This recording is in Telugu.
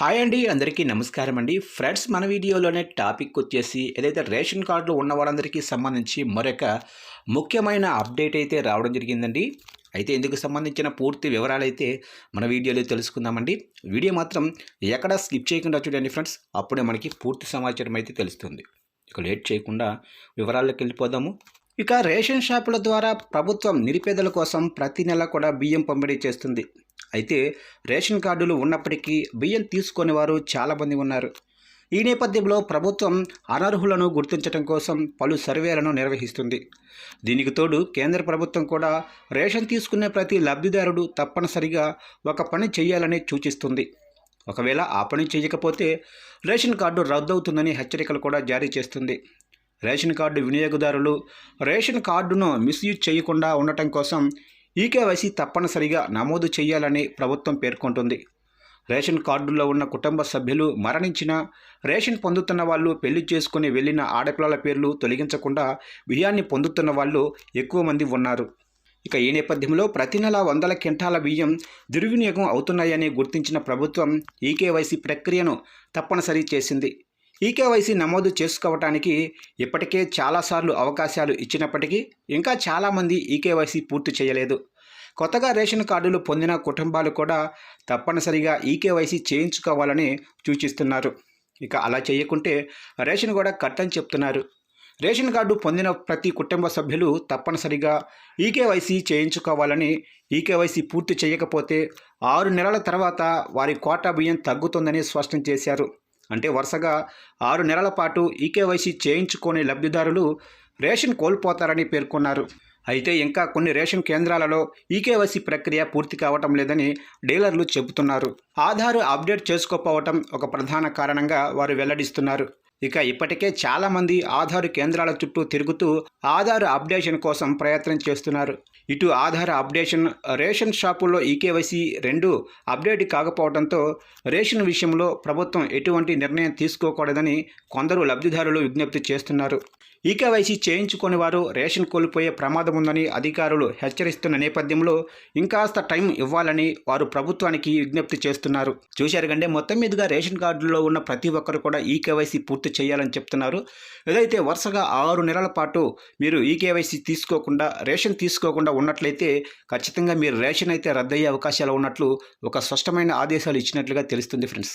హాయ్ అండి అందరికీ నమస్కారం అండి. ఫ్రెండ్స్ మన వీడియోలోనే టాపిక్ వచ్చేసి ఏదైతే రేషన్ కార్డులు ఉన్న వాళ్ళందరికీ సంబంధించి మరొక ముఖ్యమైన అప్డేట్ అయితే రావడం జరిగిందండి. అయితే ఇందుకు సంబంధించిన పూర్తి వివరాలు అయితే మన వీడియోలో తెలుసుకుందామండి. వీడియో మాత్రం ఎక్కడ స్కిప్ చేయకుండా చూడండి ఫ్రెండ్స్. అప్పుడే మనకి పూర్తి సమాచారం అయితే తెలుస్తుంది. ఇక లేట్ చేయకుండా వివరాల్లోకి వెళ్ళిపోదాము. ఇక రేషన్ షాపుల ద్వారా ప్రభుత్వం నిరుపేదల కోసం ప్రతి నెల కూడా బియ్యం పంపిణీ చేస్తుంది. అయితే రేషన్ కార్డులు ఉన్నప్పటికీ బియ్యం తీసుకునే వారు చాలామంది ఉన్నారు. ఈ నేపథ్యంలో ప్రభుత్వం అనర్హులను గుర్తించడం కోసం పలు సర్వేలను నిర్వహిస్తుంది. దీనికి తోడు కేంద్ర ప్రభుత్వం కూడా రేషన్ తీసుకునే ప్రతి లబ్ధిదారుడు తప్పనిసరిగా ఒక పని చేయాలని సూచిస్తుంది. ఒకవేళ ఆ పని చేయకపోతే రేషన్ కార్డు రద్దవుతుందని హెచ్చరికలు కూడా జారీ చేస్తుంది. రేషన్ కార్డు వినియోగదారులు రేషన్ కార్డును మిస్యూజ్ చేయకుండా ఉండటం కోసం ఈకేవైసీ తప్పనిసరిగా నమోదు చేయాలని ప్రభుత్వం పేర్కొంటుంది. రేషన్ కార్డుల్లో ఉన్న కుటుంబ సభ్యులు మరణించిన రేషన్ పొందుతున్న వాళ్ళు పెళ్ళి చేసుకుని వెళ్ళిన ఆడపిల్లల పేర్లు తొలగించకుండా బియ్యాన్ని పొందుతున్న వాళ్ళు ఎక్కువ మంది ఉన్నారు. ఇక ఈ నేపథ్యంలో ప్రతి నెల వందల క్వింటాల బియ్యం దుర్వినియోగం అవుతున్నాయని గుర్తించిన ప్రభుత్వం ఈకేవైసీ ప్రక్రియను తప్పనిసరి చేసింది. ఈకేవైసీ నమోదు చేసుకోవటానికి ఇప్పటికే చాలాసార్లు అవకాశాలు ఇచ్చినప్పటికీ ఇంకా చాలామంది ఈకేవైసీ పూర్తి చేయలేదు. కొత్తగా రేషన్ కార్డులు పొందిన కుటుంబాలు కూడా తప్పనిసరిగా ఈకేవైసీ చేయించుకోవాలని సూచిస్తున్నారు. ఇక అలా చేయకుంటే రేషన్ కూడా కట్టని చెప్తున్నారు. రేషన్ కార్డు పొందిన ప్రతి కుటుంబ సభ్యులు తప్పనిసరిగా ఈకేవైసీ చేయించుకోవాలని ఈకేవైసీ పూర్తి చేయకపోతే ఆరు నెలల తర్వాత వారి కోటా బియ్యం తగ్గుతుందని స్పష్టం చేశారు. అంటే వరుసగా ఆరు నెలల పాటు ఈకేవైసీ చేయించుకోని లబ్ధిదారులు రేషన్ కోల్పోతారని పేర్కొన్నారు. అయితే ఇంకా కొన్ని రేషన్ కేంద్రాలలో ఈకేవైసీ ప్రక్రియ పూర్తి కావటం లేదని డీలర్లు చెబుతున్నారు. ఆధార్ అప్డేట్ చేసుకోకపోవటం ఒక ప్రధాన కారణంగా వారు వెల్లడిస్తున్నారు. ఇక ఇప్పటికే చాలామంది ఆధార్ కేంద్రాల చుట్టూ తిరుగుతూ ఆధార్ అప్డేషన్ కోసం ప్రయత్నం చేస్తున్నారు. ఇటు ఆధార్ అప్డేషన్ రేషన్ షాపుల్లో ఈకేవైసీ రెండు అప్డేట్ కాకపోవడంతో రేషన్ విషయంలో ప్రభుత్వం ఎటువంటి నిర్ణయం తీసుకోకూడదని కొందరు లబ్ధిదారులు విజ్ఞప్తి చేస్తున్నారు. ఈకేవైసీ చేయించుకొని వారు రేషన్ కోల్పోయే ప్రమాదం ఉందని అధికారులు హెచ్చరిస్తున్న నేపథ్యంలో ఇంకాస్త టైం ఇవ్వాలని వారు ప్రభుత్వానికి విజ్ఞప్తి చేస్తున్నారు. చూశారు కంటే మొత్తం మీదుగా రేషన్ కార్డులో ఉన్న ప్రతి ఒక్కరు కూడా ఈకేవైసీ పూర్తి చేయాలని చెప్తున్నారు. ఏదైతే వరుసగా ఆరు నెలల పాటు మీరు ఈకేవైసీ తీసుకోకుండా రేషన్ తీసుకోకుండా ఉన్నట్లయితే ఖచ్చితంగా మీరు రేషన్ అయితే రద్దయ్యే అవకాశాలు ఉన్నట్లు ఒక స్పష్టమైన ఆదేశాలు ఇచ్చినట్లుగా తెలుస్తుంది ఫ్రెండ్స్.